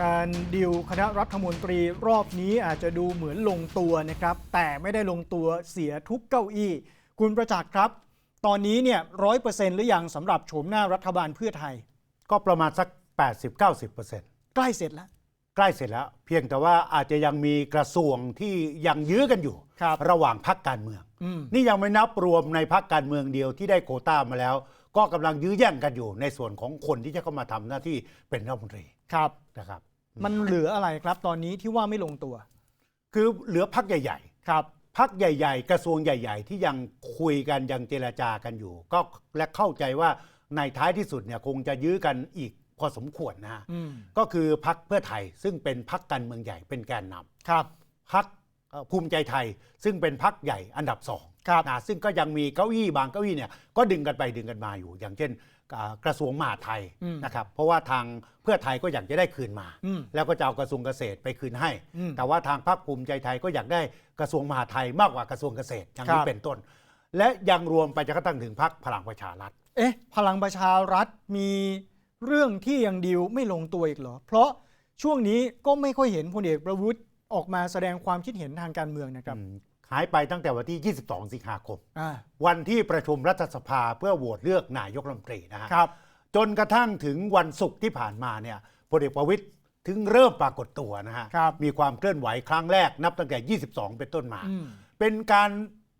การดิวคณะรัฐมนตรีรอบนี้อาจจะดูเหมือนลงตัวนะครับ แต่ไม่ได้ลงตัวเสียทุกเก้าอี้ คุณประจักษ์ครับ ตอนนี้เนี่ยร้อยเปอร์เซ็นต์หรือยังสำหรับโฉมหน้ารัฐบาลเพื่อไทย ก็ประมาณสัก 80-90%ใกล้เสร็จแล้ว ใกล้เสร็จแล้ว เพียงแต่ว่าอาจจะยังมีกระทรวงที่ยังยื้อกันอยู่ ครับ ระหว่างพักการเมืองอืม นี่ยังไม่นับรวมในพักการเมืองเดียวที่ได้โควต้ามาแล้ว ก็กำลังยื้อแย่งกันอยู่ในส่วนของคนที่จะเข้ามาทำหน้าที่เป็นรัฐมนตรีครับนะครับ มันเหลืออะไรครับตอนนี้ที่ว่าไม่ลงตัว คือเหลือพักใหญ่ครับๆพักใหญ่ ๆ กระทรวงใหญ่ ๆ ที่ยังคุยกันยังเจรจากันอยู่ ก็และเข้าใจว่าในท้ายที่สุดเนี่ยคงจะยื้อกันอีกพอสมควรนะฮะอืมก็คือพักเพื่อไทยซึ่งเป็นพักการเมืองใหญ่เป็นแกนนำครับพัก ภูมิใจไทย ซึ่งเป็นพักใหญ่อันดับสองครับนะซึ่งก็ยังมีเก้าอี้บางเก้าอี้เนี่ยก็ดึงกันไปดึงกันมาอยู่ อย่างเช่นอ่ากระทรวงมหาดไทยอืมนะครับเพราะว่าทางเพื่อไทยก็อยากจะได้คืนมาอืมแล้วก็จะเอากระทรวงเกษตรไปคืนให้อืมแต่ว่าทางพรรคภูมิใจไทยก็อยากได้กระทรวงมหาดไทยมากกว่ากระทรวงเกษตรอย่างนี้ครับเป็นต้น และยังรวมไปจนกระทั่งถึงพรรคพลังประชารัฐเอ๊ะพลังประชารัฐมีเรื่องที่ยังดิวไม่ลงตัวอีกเหรอ เพราะช่วงนี้ก็ไม่ค่อยเห็นพลเอกประวุฒิ ออกมาแสดงความคิดเห็นทางการเมืองนะครับอืมหายไปตั้งแต่วันที่ 22 สิงหาคมอ่าวันที่ประชุมรัฐสภาเพื่อโหวตเลือกนายกรัฐมนตรีนะฮะครับจนกระทั่งถึงวันศุกร์ที่ผ่านมาเนี่ยพลเอกประวิตยถึงเริ่มปรากฏตัวนะฮะครับมีความเคลื่อนไหวครั้งแรกนับตั้งแต่ 22 เป็นต้นมาอืมเป็นการ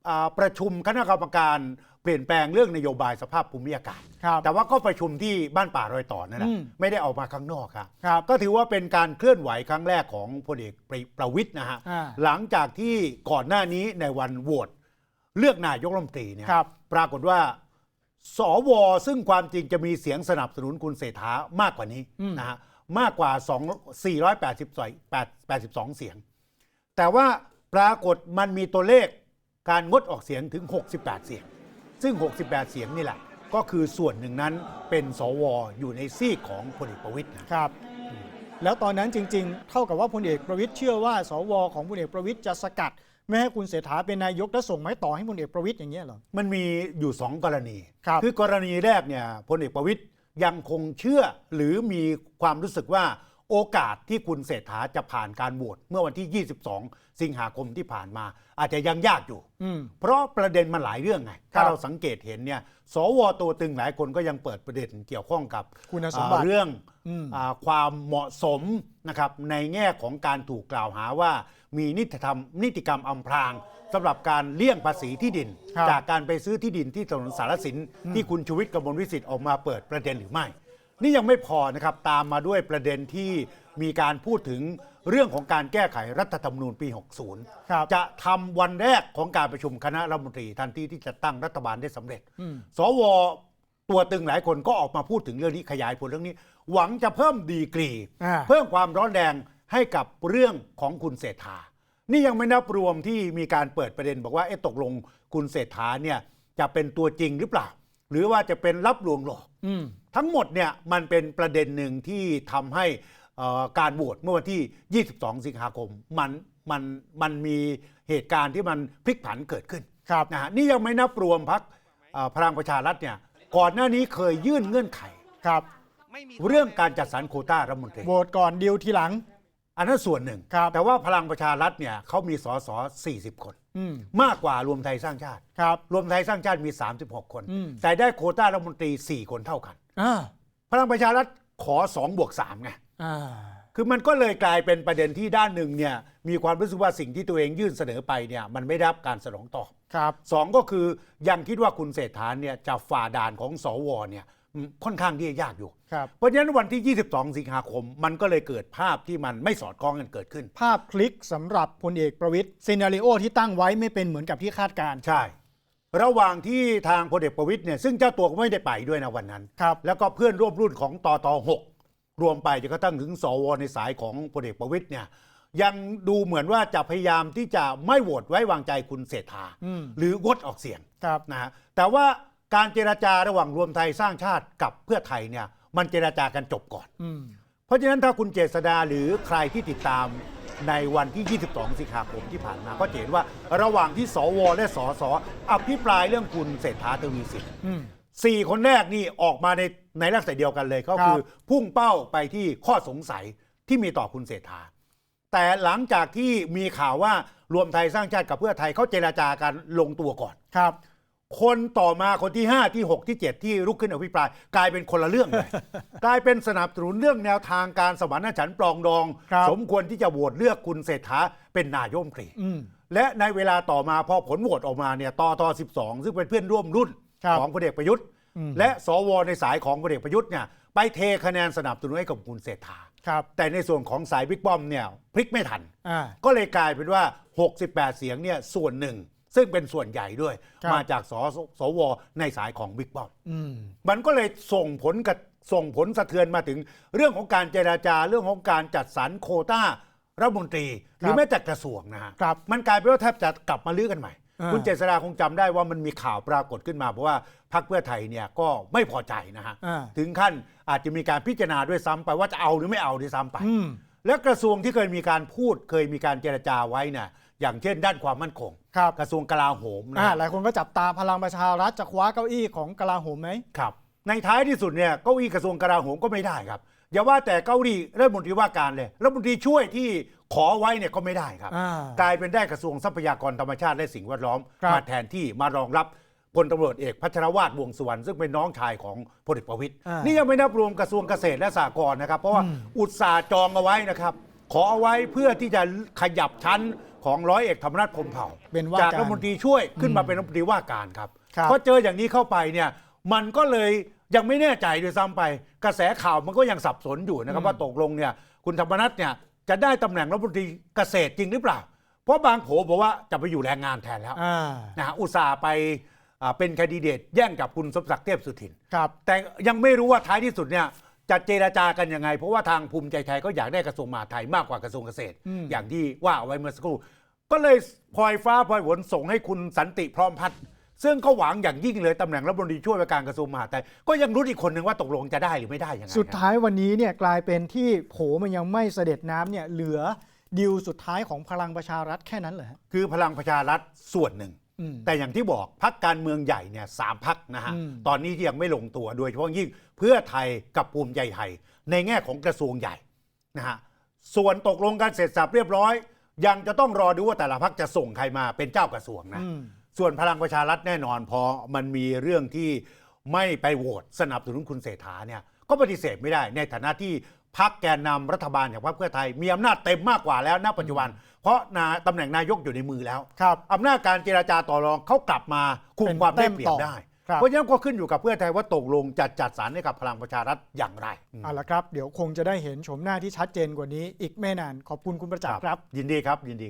อ่าประชุมคณะกรรมการ เปลี่ยนแปลงเรื่องนโยบายสภาพภูมิอากาศ ครับ แต่ว่าก็ประชุมที่บ้านป่ารอยต่อนั่นแหละอืม ไม่ได้ออกมาข้างนอกครับ ครับ ก็ถือว่าเป็นการเคลื่อนไหวครั้งแรกของพลเอกประประวิตยนะฮะ อ่าหลังจากที่ก่อนหน้านี้ในวันโหวตเลือกนายกรัฐมนตรีเนี่ยครับ ปรากฏว่าสวซึ่งความจริงจะมีเสียงสนับสนุนคุณเศรษฐามากกว่านี้อืมนะฮะมากกว่า2 482 เสียง แต่ว่าปรากฏมันมีตัวเลขการงดออกเสียงถึง 68 เสียง ซึ่ง 68 เสียงนี่แหละ ก็คือส่วนหนึ่งนั้นเป็นสวอยู่ในซีกของพลเอกประวิตยนะครับ แล้วตอนนั้นจริง ๆ เท่ากับว่าพลเอกประวิตยเชื่อว่า สว ของพลเอกประวิตยจะสกัด ไม่ให้คุณเศรษฐาเป็นนายกและส่งไม้ต่อให้พลเอกประวิตยอย่างเงี้ยเหรอ มันมีอยู่สองกรณีครับอกรณีแรกเนี่ยพลเอกประวิตยยังคงเชื่อหรือมีความรู้สึกว่า โอกาสที่คุณเศรษฐาจะผ่านการโหวตเมื่อวันที่ 22 สิงหาคมที่ผ่านมา อาจจะยังยากอยู่อืมเพราะประเด็นมันหลายเรื่องไงครัถ้าบเราสังเกตเห็นเนี่ย สวตัวตึงหลายคนก็ยังเปิดประเด็นเกี่ยวข้องกับคุณสมบัติอ่าเรื่องอืมอาความเหมาะสมนะครับในแง่ของการถูกกล่าวหาว่ามีนิติธรรมนิติกรรมอำพรางสำหรับการเลี่ยงภาษีที่ดินครับจากการไปซื้อที่ดินที่ถนนสารสินที่คุณชูวิทย์กมลวิสิทธิ์ออกมาเปิดประเด็นหรือไม่ นี่ยังไม่พอนะครับตามมาด้วยประเด็นที่มีการพูดถึงเรื่องของการแก้ไขรัฐธรรมนูญปี60ครับจะทำวันแรกของการประชุมคณะรัฐมนตรีทันทีที่จะตั้งรัฐบาลได้สำเร็จ อืม สวตัวตึงหลายคนก็ออกมาพูดถึงเรื่องนี้ขยายผลเรื่องนี้ หวังจะเพิ่มดีกรี อ่า เพิ่มความร้อนแรงให้กับเรื่องของคุณเศรษฐา นี่ยังไม่นับรวมที่มีการเปิดประเด็น บอกว่าเอ๊ะตกลงคุณเศรษฐาเนี่ยจะเป็นตัวจริงหรือเปล่า หรือว่าจะเป็นรับลวงหลอก อืม ทั้งหมดเนี่ยมันเป็นประเด็นหนึ่งที่ทำให้เอ่อการโหวตเมื่อวันที่ 22 สิงหาคมมันมันมันมีเหตุการณ์ที่มันพลิกผันเกิดขึ้นครับ นะฮะนี่ยังไม่นับรวมพักพลังประชารัฐเนี่ยก่อนหน้านี้เคยยื่นเงื่อนไข ครับเรื่องการจัดสรรโควต้ารัฐมนตรี โหวตก่อนดิวทีหลัง อันนั้นส่วนหนึ่ง ครับ แต่ว่าพลังประชารัฐเนี่ยเขามีสส40 คน อืมมากกว่ารวมไทยสร้างชาติ ครับ รวมไทยสร้างชาติมี 36 คน อืม แต่ได้โควต้ารัฐมนตรี 4 คนเท่ากัน อ่าพลังประชารัฐขอ2บวก3ไงอ่าคือมันก็เลยกลายเป็นประเด็นที่ด้านหนึ่งเนี่ยมีความรู้สึกว่าสิ่งที่ตัวเองยื่นเสนอไปเนี่ยมันไม่ได้รับการสนองตอบครับสองก็คือยังคิดว่าคุณเศรษฐาเนี่ยจะฝ่าด่านของสวเนี่ยอืมค่อนข้างที่จะยากอยู่ ครับเพราะฉะนั้นวันที่ 22 สิงหาคม มันก็เลยเกิดภาพที่มันไม่สอดคล้องกันเกิดขึ้น ภาพคลิกสำหรับพลเอกประวิตยซีนารีโอที่ตั้งไว้ไม่เป็นเหมือนกับที่คาดการณ์ ใช่ ระหว่างที่ทางพลเอกประวิตยเนี่ยซึ่งเจ้าตัวก็ไม่ได้ไปด้วยนะวันนั้น ครับแล้วก็เพื่อนร่วมรุ่นของตตหกรวมไปจนกระทั่งถึงสวในสายของพลเอกประวิตยเนี่ยยังดูเหมือนว่าจะพยายามที่จะไม่โหวตไว้วางใจคุณเศรษฐา อืมหรืองดออกเสียงครับนะฮะแต่ว่าการเจรจาระหว่างรวมไทยสร้างชาติกับเพื่อไทยเนี่ยมันเจรจากันจบก่อน อืม เพราะฉะนั้นถ้าคุณเจษดาหรือใครที่ติดตาม ในวันที่ 22 สิงหาคมที่ผ่านมา ก็จะเห็นว่าระหว่างที่สวและสสอภิปรายเรื่องคุณเศรษฐาทวีสินอืมสี่คนแรกนี่ออกมาในในลักษณะเดียวกันเลยก็คือพุ่งเป้าไปที่ข้อสงสัยที่มีต่อคุณเศรษฐา แต่หลังจากที่มีข่าวว่ารวมไทยสร้างชาติกับเพื่อไทยเขาเจราจากันลงตัวก่อนครับ คนต่อมาคนที่ 5 ที่ 6 ที่ 7 ที่ลุกขึ้นอภิปราย กลายเป็นคนละเรื่องเลย กลายเป็นสนับสนุนเรื่องแนวทางการสมานฉันท์ปรองดอง ครับ สมควรที่จะโหวตเลือกคุณเศรษฐาเป็นนายกรัฐมนตรี อืม และในเวลาต่อมาพอผลโหวตออกมาเนี่ยตอตอ12 ซึ่งเป็นเพื่อนร่วมรุ่นครับของพลเอกประยุทธ์ อืม และสวในสายของพลเอกประยุทธ์เนี่ยไปเทคะแนนสนับสนุนให้กับคุณเศรษฐา ครับแต่ในส่วนของสายบิ๊กป้อมเนี่ยพลิกไม่ทัน อ่าก็เลยกลายเป็นว่า 68 เสียงเนี่ยส่วนหนึ่ง ซึ่งเป็นส่วนใหญ่ด้วย ครับ มาจากสสวในสายของบิ๊กป้อม อืม มันก็เลยส่งผลกับส่งผลสะเทือนมาถึงเรื่องของการเจราจาเรื่องของการจัดสรรโควต้ารัฐมนตรี หรือแม้แต่กระทรวงนะฮะครับมันกลายเป็นว่าแทบจะกลับมาลื้อกันใหม่ อ่า คุณเจษฎาคงจำได้ว่ามันมีข่าวปรากฏขึ้นมาเพราะว่าพรรคเพื่อไทยเนี่ยก็ไม่พอใจนะฮะ อ่า ถึงขั้นอาจจะมีการพิจารณาด้วยซ้ำไปว่าจะเอาหรือไม่เอาด้วยซ้ำไป อืม และกระทรวงที่เคยมีการพูดเคยมีการเจรจาไว้เนี่ย อย่างเช่นด้านความมั่นคง ครับกระทรวงกลาโหมนะอ่าฮะหลายคนก็จับตาพลังประชารัฐจะคว้าเก้าอี้ของกลาโหมไหม ครับ ในท้ายที่สุดเนี่ยเก้าอี้กระทรวงกลาโหมก็ไม่ได้ครับ อย่าว่าแต่เก้าอี้รัฐมนตรีว่าการเลยรัฐมนตรีช่วยที่ขอไว้เนี่ยก็ไม่ได้ครับ อ่ากลายเป็นได้กระทรวงทรัพยากรธรรมชาติและสิ่งแวดล้อม ครับ มาแทนที่มารองรับพลตำรวจเอกพัชรวาทวงษ์สุวรรณซึ่งเป็นน้องชายของพลเอกประวิตย อ่านี่ยังไม่นับรวมกระทรวงเกษตรและสหกรณ์นะครับ เพราะว่าอืมอุตสาห์จองเอาไว้นะครับ ขอเอาไว้เพื่อที่จะขยับชั้นของร้อยเอกธรรมนัฐพรหมเผ่าเป็นว่าจากการรัฐมนตรีช่วยขึ้นมาเป็นรัฐมนตรีว่าการครับครับ พอเจออย่างนี้เข้าไปเนี่ยมันก็เลยยังไม่แน่ใจด้วยซ้ำไป กระแสข่าวมันก็ยังสับสนอยู่นะครับอืมว่าตกลงเนี่ยคุณธรรมนัฐเนี่ยจะได้ตำแหน่งรัฐมนตรีเกษตรจริงหรือเปล่า เพราะบางโผบอกว่าจะไปอยู่แรงงานแทนแล้ว อ่านะฮะอุตส่าห์ไปอ่าเป็นแคนดิเดตแย่งกับคุณสมศักดิ์เทพสุทิน ครับ แต่ยังไม่รู้ว่าท้ายที่สุดเนี่ย จะเจราจากันยังไง เพราะว่าทางภูมิใจไทยก็อยากได้กระทรวงมหาดไทยมากกว่ากระทรวงเกษตร อืม อย่างที่ว่าเอาไว้เมื่อสักครู่ ก็เลยพลอยฟ้าพลอยฝนส่งให้คุณสันติพร้อมพัฒน์ซึ่งก็หวังอย่างยิ่งเลยตำแหน่งรัฐมนตรีช่วยว่าการกระทรวงมหาดไทยก็ยังรู้นอีกคนหนึ่งว่าตกลงจะได้หรือไม่ได้ยังไงสุดท้ายวันนี้เนี่ยกลายเป็นที่โผมันยังไม่เสด็จน้ำเนี่ยเหลือดิวสุดท้ายของพลังประชารัฐแค่นั้นเหรอฮะ คือพลังประชารัฐส่วนหนึ่งอืม แต่อย่างที่บอกพักการเมืองใหญ่เนี่ยสามพักนะฮะอืมตอนนี้ที่ยังไม่ลงตัวโดยเฉพาะยิ่งเพื่อไทยกับภูมิใจไทย ในแง่ของกระทรวงใหญ่นะฮะส่วนตกลงกันเสร็จสับเรียบร้อย ยังจะต้องรอดูว่าแต่ละพักจะส่งใครมาเป็นเจ้ากระทรวงนะอืมส่วนพลังประชารัฐแน่นอนพอมันมีเรื่องที่ไม่ไปโหวตสนับสนุนคุณเศรษฐาเนี่ยก็ปฏิเสธไม่ได้ในฐานะที่ พักแกนนำรัฐบาลอย่างพรรคเพื่อไทย มีอำนาจเต็มมากกว่าแล้วณปัจจุบัน เพราะนาตำแหน่งนายกอยู่ในมือแล้วครับอำนาจการเจราจาต่อรองเขากลับมาคุมเป็นความได้แต้มเปรียต่บอได้ครับเพราะฉะนั้นก็ขึ้นอยู่กับเพื่อไทยว่าตกลงจะจัดสรรให้กับพลังประชารัฐอย่างไรเอาละครับ เดี๋ยวคงจะได้เห็นโฉมหน้าที่ชัดเจนกว่านี้อีกไม่นานขอบคุณคุณประจักษ์ครับ ยินดีครับยินดี